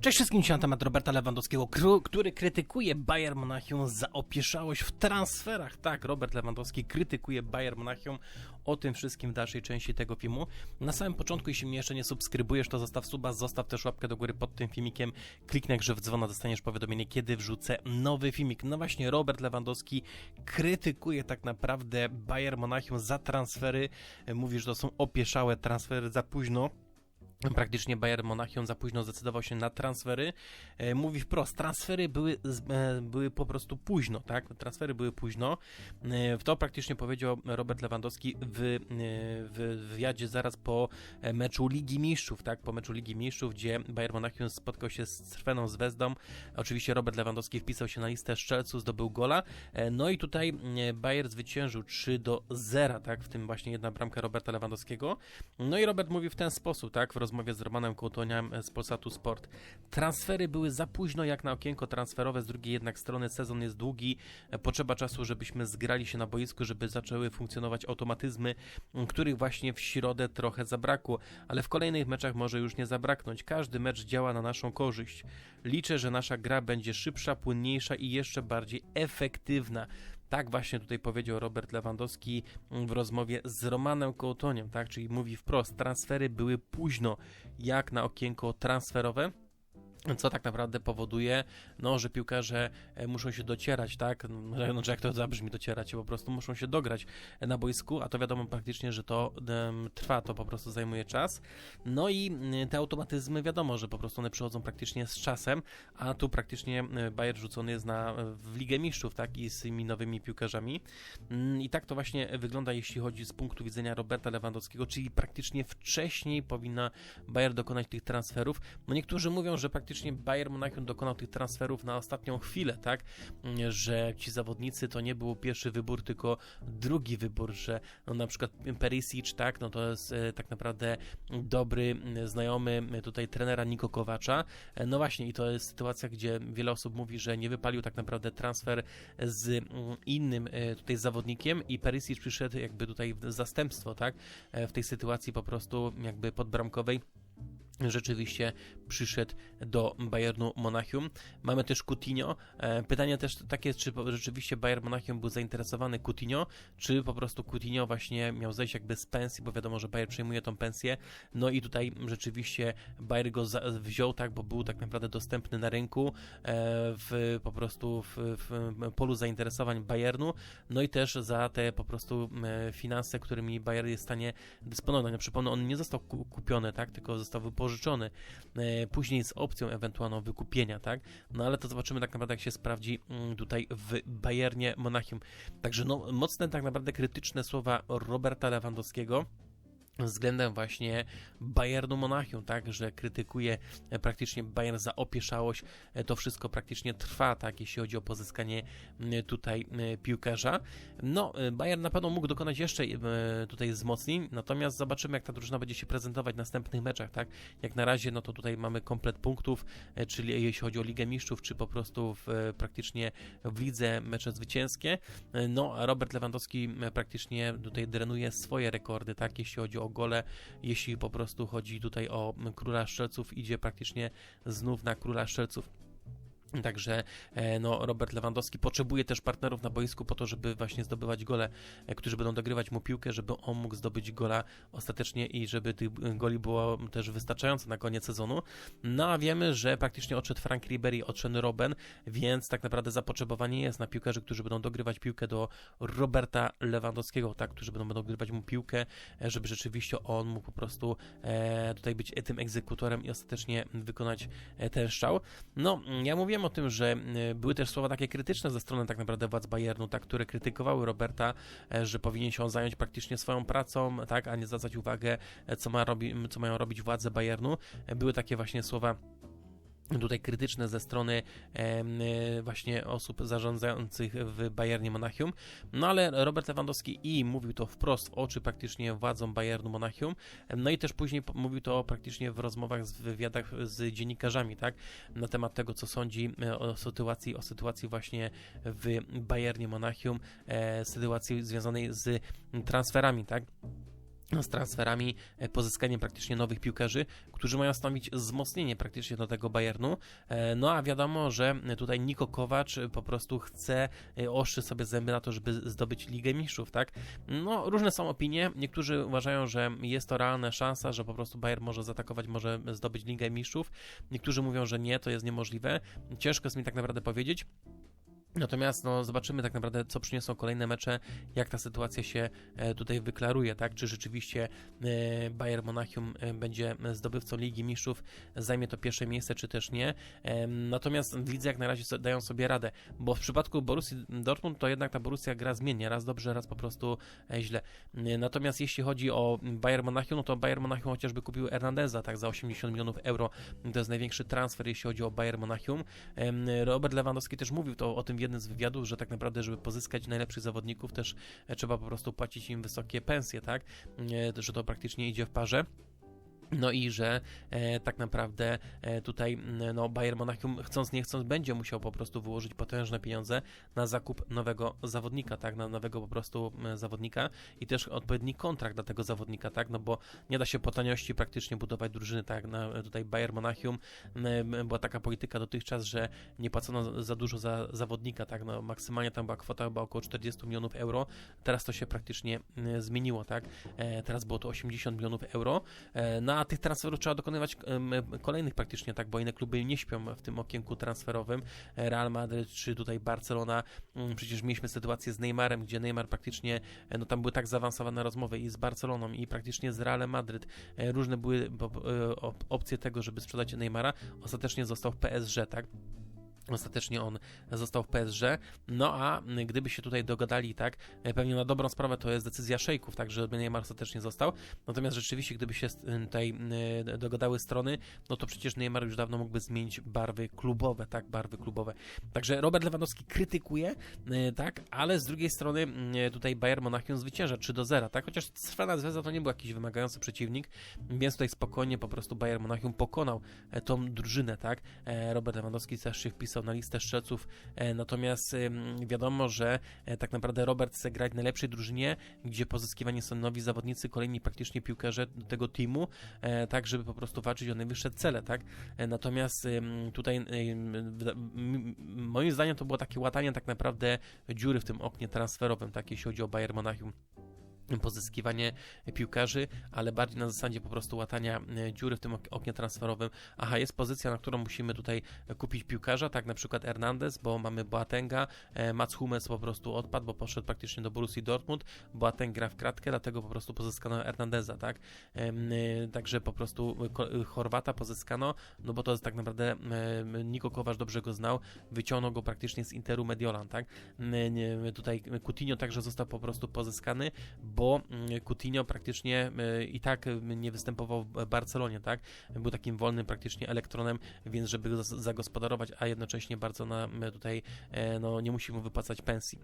Cześć wszystkim, dzisiaj na temat Roberta Lewandowskiego, który krytykuje Bayern Monachium za opieszałość w transferach. Tak, Robert Lewandowski krytykuje Bayern Monachium. O tym wszystkim w dalszej części tego filmu. Na samym początku, jeśli mnie jeszcze nie subskrybujesz, to zostaw suba, zostaw też łapkę do góry pod tym filmikiem. Kliknij grze w dzwona, dostaniesz powiadomienie, kiedy wrzucę nowy filmik. No właśnie, Robert Lewandowski krytykuje tak naprawdę Bayern Monachium za transfery. Mówi, że to są opieszałe transfery za późno. Praktycznie Bayern Monachium za późno zdecydował się na transfery. E, mówi wprost, transfery były, e, były po prostu późno, tak? Transfery były późno. E, to praktycznie powiedział Robert Lewandowski w, w wywiadzie zaraz po meczu Ligi Mistrzów, tak? Po meczu Ligi Mistrzów, gdzie Bayern Monachium spotkał się z Crweną z Wezdą. Oczywiście Robert Lewandowski wpisał się na listę strzelców, zdobył gola. No i tutaj Bayern zwyciężył 3 do 0, tak? W tym właśnie jedna bramka Roberta Lewandowskiego. No i Robert mówi w ten sposób, tak? W rozmowie z Romanem Kołtoniem z Polsatu Sport. Transfery były za późno jak na okienko transferowe, z drugiej jednak strony sezon jest długi, e, potrzeba czasu, żebyśmy zgrali się na boisku, żeby zaczęły funkcjonować automatyzmy, których właśnie w środę trochę zabrakło, ale w kolejnych meczach może już nie zabraknąć. Każdy mecz działa na naszą korzyść. Liczę, że nasza gra będzie szybsza, płynniejsza i jeszcze bardziej efektywna. Tak właśnie tutaj powiedział Robert Lewandowski w rozmowie z Romanem Kołtoniem, tak? Czyli mówi wprost, transfery były późno, jak na okienko transferowe. Co tak naprawdę powoduje, no, że piłkarze e, muszą się docierać, tak? No, że jak to zabrzmi docierać, po prostu muszą się dograć e, na boisku, a to wiadomo praktycznie, że to em, trwa, to po prostu zajmuje czas. No i mm, te automatyzmy wiadomo, że po prostu one przychodzą praktycznie z czasem, a tu praktycznie e, Bayern rzucony jest na, w Ligę Mistrzów, tak? I z tymi nowymi piłkarzami. Mm, I tak to właśnie wygląda, jeśli chodzi z punktu widzenia Roberta Lewandowskiego, czyli praktycznie wcześniej powinna Bayern dokonać tych transferów. No niektórzy mówią, że praktycznie Bayern Monachium dokonał tych transferów na ostatnią chwilę, tak? Że ci zawodnicy to nie był pierwszy wybór, tylko drugi wybór, że no na przykład Perisic, tak? No to jest e, tak naprawdę dobry m, znajomy m, tutaj trenera Niko Kowacza. E, No właśnie i to jest sytuacja, gdzie wiele osób mówi, że nie wypalił tak naprawdę transfer z mm, innym e, tutaj zawodnikiem i Perisic przyszedł jakby tutaj w zastępstwo, tak? E, W tej sytuacji po prostu jakby podbramkowej rzeczywiście przyszedł do Bayernu Monachium. Mamy też Coutinho. E, Pytanie też takie, czy rzeczywiście Bayern Monachium był zainteresowany Coutinho, czy po prostu Coutinho właśnie miał zejść jakby z pensji, bo wiadomo, że Bayern przejmuje tą pensję. No i tutaj rzeczywiście Bayern go wziął, tak, bo był tak naprawdę dostępny na rynku e, w po prostu w, w polu zainteresowań Bayernu. No i też za te po prostu e, finanse, którymi Bayern jest w stanie dysponować. Ja przypomnę, on nie został ku- kupiony, tak, tylko został wypożyczony. Później z opcją ewentualną wykupienia, tak? No ale to zobaczymy tak naprawdę, jak się sprawdzi mm, tutaj w Bayernie Monachium. Także no, mocne tak naprawdę krytyczne słowa Roberta Lewandowskiego względem właśnie Bayernu Monachium, tak, że krytykuje e, praktycznie Bayern za opieszałość, E, to wszystko praktycznie trwa, tak, jeśli chodzi o pozyskanie tutaj piłkarza. No, e, Bayern na pewno mógł dokonać jeszcze tutaj wzmocnień, natomiast zobaczymy, jak ta drużyna będzie się prezentować w następnych meczach, tak, jak na razie, no to tutaj mamy komplet punktów, czyli jeśli chodzi o Ligę Mistrzów, czy po prostu w, praktycznie w lidze mecze zwycięskie, no, Robert Lewandowski praktycznie tutaj drenuje swoje rekordy, tak, jeśli chodzi o gole, jeśli po prostu chodzi tutaj o króla strzelców, idzie praktycznie znów na króla strzelców. Także e, no, Robert Lewandowski potrzebuje też partnerów na boisku po to, żeby właśnie zdobywać gole, e, którzy będą dogrywać mu piłkę, żeby on mógł zdobyć gola ostatecznie i żeby tych goli było też wystarczająco na koniec sezonu. No a wiemy, że praktycznie odszedł Frank Ribery, odszedł Robben, więc tak naprawdę zapotrzebowanie jest na piłkarzy, którzy będą dogrywać piłkę do Roberta Lewandowskiego, tak, którzy będą, dogrywać mu piłkę, e, żeby rzeczywiście on mógł po prostu tutaj być tym egzekutorem i ostatecznie wykonać ten strzał. No, ja mówiłem o tym, że y, były też słowa takie krytyczne ze strony tak naprawdę władz Bayernu, tak, które krytykowały Roberta, e, że powinien się on zająć praktycznie swoją pracą, tak, a nie zwracać uwagę, e, co, ma robi, co mają robić władze Bayernu. E, Były takie właśnie słowa tutaj krytyczne ze strony e, właśnie osób zarządzających w Bayernie Monachium. No ale Robert Lewandowski i mówił to wprost w oczy praktycznie władzom Bayernu Monachium. No i też później mówił to praktycznie w rozmowach, z wywiadach z dziennikarzami, tak? Na temat tego, co sądzi e, o sytuacji, o sytuacji właśnie w Bayernie Monachium, e, sytuacji związanej z transferami, tak? Z transferami, e, pozyskaniem praktycznie nowych piłkarzy, którzy mają stanowić wzmocnienie praktycznie do tego Bayernu. E, No a wiadomo, że tutaj Niko Kowacz po prostu chce e, oszczy sobie zęby na to, żeby zdobyć Ligę Mistrzów, tak? No, różne są opinie. Niektórzy uważają, że jest to realna szansa, że po prostu Bayern może zaatakować, może zdobyć Ligę Mistrzów. Niektórzy mówią, że nie, to jest niemożliwe. Ciężko jest mi tak naprawdę powiedzieć. Natomiast no, zobaczymy tak naprawdę, co przyniosą kolejne mecze, jak ta sytuacja się e, tutaj wyklaruje, tak? Czy rzeczywiście e, Bayern Monachium e, będzie zdobywcą Ligi Mistrzów, zajmie to pierwsze miejsce, czy też nie. Natomiast w lidze jak na razie dają sobie radę, bo w przypadku Borussii Dortmund to jednak ta Borussia gra zmiennie, raz dobrze, raz po prostu źle. Natomiast jeśli chodzi o Bayern Monachium, no to Bayern Monachium chociażby kupił Hernandeza, tak, za 80 milionów euro. To jest największy transfer, jeśli chodzi o Bayern Monachium. Robert Lewandowski też mówił to o tym w jednym z wywiadów, że tak naprawdę, żeby pozyskać najlepszych zawodników, też e, trzeba po prostu płacić im wysokie pensje, tak? E, Że to praktycznie idzie w parze. No i że e, tak naprawdę e, tutaj m, no, Bayern Monachium chcąc nie chcąc będzie musiał po prostu wyłożyć potężne pieniądze na zakup nowego zawodnika, tak, na nowego po prostu m, zawodnika i też odpowiedni kontrakt dla tego zawodnika, tak, no bo nie da się po taniości praktycznie budować drużyny, tak, na, tutaj Bayern Monachium była taka polityka dotychczas, że nie płacono za dużo za zawodnika, tak, no maksymalnie tam była kwota chyba około 40 milionów euro, teraz to się praktycznie zmieniło, tak, e, teraz było to 80 milionów euro, e, no a tych transferów trzeba dokonywać kolejnych praktycznie, tak, bo inne kluby nie śpią w tym okienku transferowym. Real Madryt czy tutaj Barcelona. Mm, Przecież mieliśmy sytuację z Neymarem, gdzie Neymar praktycznie, e, no tam były tak zaawansowane rozmowy i z Barceloną i praktycznie z Realem Madryt. E, Różne były e, op- opcje tego, żeby sprzedać Neymara. Ostatecznie został w PSG, tak? Ostatecznie on został w PSG. No a gdyby się tutaj dogadali, tak, pewnie na dobrą sprawę to jest decyzja szejków, tak, żeby Neymar ostatecznie został. Natomiast rzeczywiście, gdyby się y, tutaj y, dogadały strony, no to przecież Neymar już dawno mógłby zmienić barwy klubowe, tak, barwy klubowe. Także Robert Lewandowski krytykuje, tak, ale z drugiej strony tutaj Bayern Monachium zwycięża 3 do 0, tak, chociaż Sfana Zvezda to nie był jakiś wymagający przeciwnik, więc tutaj spokojnie po prostu Bayern Monachium pokonał e, tą drużynę, tak. E, Robert Lewandowski też się wpisał na listę strzelców, e, natomiast wiadomo, że e, tak naprawdę Robert chce grać w najlepszej drużynie, gdzie pozyskiwani są nowi zawodnicy, kolejni praktycznie piłkarze tego teamu, e, tak żeby po prostu walczyć o najwyższe cele, tak. Natomiast tutaj moim zdaniem to było takie łatanie tak naprawdę dziury w tym oknie transferowym, tak jeśli chodzi o Bayern Monachium pozyskiwanie piłkarzy, ale bardziej na zasadzie po prostu łatania e, dziury w tym ok- oknie transferowym. Aha, jest pozycja, na którą musimy tutaj kupić piłkarza, tak na przykład Hernandez, bo mamy Boatenga, e, Mats Hummels po prostu odpadł, bo poszedł praktycznie do Borussii Dortmund, Boateng gra w kratkę, dlatego po prostu pozyskano Hernandeza, tak? E, Także po prostu Chorwata pozyskano, no bo to jest tak naprawdę Niko Kowasz dobrze go znał, wyciągnął go praktycznie z Interu Mediolan, tak? Tutaj Coutinho także został po prostu pozyskany, bo mm, Coutinho praktycznie y, i tak y, nie występował w Barcelonie, tak? Był takim wolnym praktycznie elektronem, więc żeby go zagospodarować, a jednocześnie bardzo na y, tutaj e, no, nie musi mu wypłacać pensji.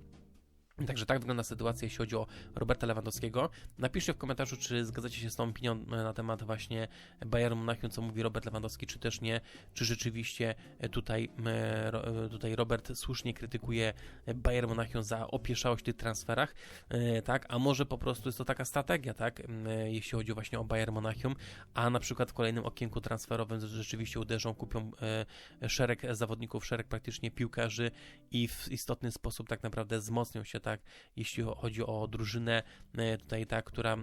Także tak wygląda sytuacja, jeśli chodzi o Roberta Lewandowskiego. Napiszcie w komentarzu, czy zgadzacie się z tą opinią e, na temat właśnie Bayernu Monachium, co mówi Robert Lewandowski, czy też nie, czy rzeczywiście e, tutaj, e, tutaj Robert słusznie krytykuje Bayern Monachium za opieszałość w tych transferach, tak, a może po prostu jest to taka strategia, tak, jeśli chodzi właśnie o Bayern Monachium, a na przykład w kolejnym okienku transferowym rzeczywiście uderzą, kupią szereg zawodników, szereg praktycznie piłkarzy i w istotny sposób tak naprawdę wzmocnią się, tak, jeśli chodzi o drużynę e, tutaj, tak, która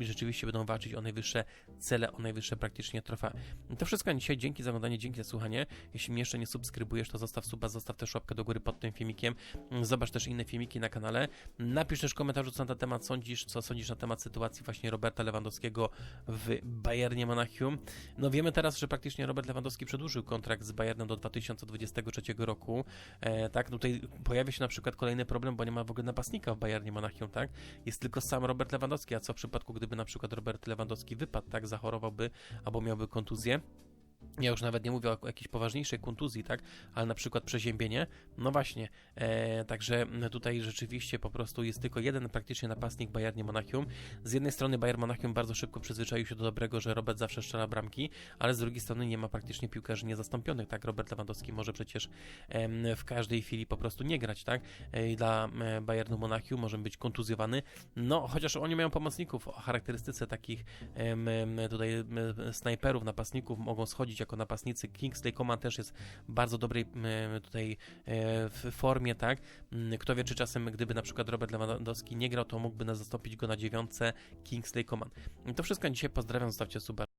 rzeczywiście będą walczyć o najwyższe cele, o najwyższe praktycznie trofea. To wszystko na dzisiaj, dzięki za oglądanie, dzięki za słuchanie. Jeśli mnie jeszcze nie subskrybujesz, to zostaw suba, zostaw też łapkę do góry pod tym filmikiem. Zobacz też inne filmiki na kanale. Napisz też w komentarzu, co na ten temat sądzisz, co sądzisz na temat sytuacji właśnie Roberta Lewandowskiego w Bayernie Monachium. No wiemy teraz, że praktycznie Robert Lewandowski przedłużył kontrakt z Bayernem do 2023 roku. E, tak, tutaj pojawia się na przykład kolejny problem, bo nie ma w ogóle napastnika w Bayernie Monachium, tak? Jest tylko sam Robert Lewandowski, a co w przypadku, gdyby na przykład Robert Lewandowski wypadł, tak, zachorowałby albo miałby kontuzję? Ja już nawet nie mówię o jakiejś poważniejszej kontuzji, tak? Ale na przykład przeziębienie. No właśnie. E, także tutaj rzeczywiście po prostu jest tylko jeden praktycznie napastnik Bayernie Monachium. Z jednej strony Bayern Monachium bardzo szybko przyzwyczaił się do dobrego, że Robert zawsze strzela bramki, ale z drugiej strony nie ma praktycznie piłkarzy niezastąpionych, tak? Robert Lewandowski może przecież em, w każdej chwili po prostu nie grać, tak? E, dla e, Bayernu Monachium może być kontuzjowany. No, chociaż oni mają pomocników o charakterystyce takich tutaj snajperów, napastników, mogą schodzić jako napastnicy. Kingsley Coman też jest bardzo dobrej tutaj e, w formie, tak? Kto wie, czy czasem, gdyby na przykład Robert Lewandowski nie grał, to mógłby nas zastąpić go na dziewiątce Kingsley Coman. To wszystko dzisiaj, pozdrawiam, zostawcie suba.